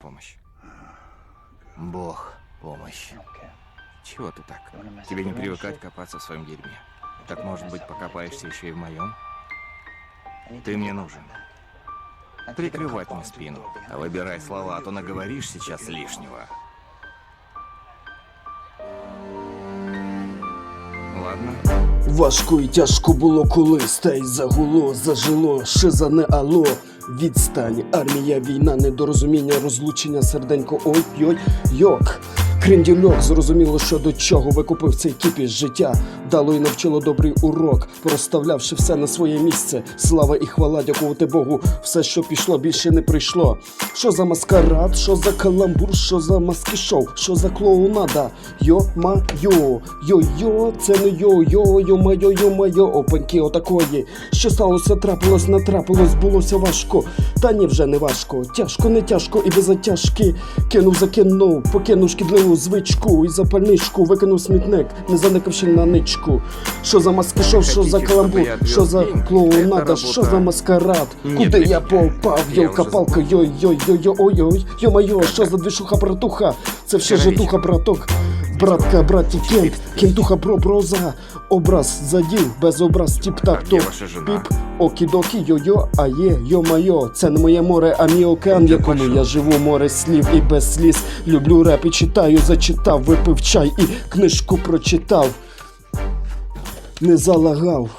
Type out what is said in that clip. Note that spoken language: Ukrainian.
помощь. Бог, помощь. Чего ты так? Тебе не привыкать копаться в своем дерьме. Так, может быть, покопаешься еще и в моем? Ты мне нужен. Прикрывать мне спину. А выбирай слова, а то наговоришь сейчас лишнего. Ладно. Важко і тяжко було колись, та й загуло, зажило, шиза не Відстань, армія, війна, недорозуміння, розлучення, серденько, ой йой йок. Крендюльок зрозуміло, що до чого викупив цей кіпіш життя. Дало й навчило добрий урок, проставлявши все на своє місце. Слава і хвала, дякувати Богу, все, що пішло, більше не прийшло. Що за маскарад, що за каламбур, що за маски шоу, що за клоунада? Йо-ма-йо, йо-йо, це не йо-йо, йо-майо, йо-майо, опаньки отакої. Що сталося, трапилось, натрапилось, булося важко. Та ні, вже не важко. Тяжко, не тяжко і без затяжки. Кинув, закинув, покинув шкідливу звичку і запальничку, викинув смітник, не заникавши на ничку. Що за маски шоу, що за каламбур, що за клоунада, що за маскарад, куди я попав, Я йолка-палка, уже йой-йой-йой-йой-ой, йо-майо, що за двішуха братуха, це все житуха, браток, братка, братик, кент, кентуха, бро, броза, образ задів, без образ, тіп-тап, А топ, піп, окі-докі, йо-йо, а є, йо-майо, це не моє море, а мій океан, в Ти якому я живу, море слів і без сліз, люблю реп і читаю, зачитав, випив чай і книжку прочитав, не залагав.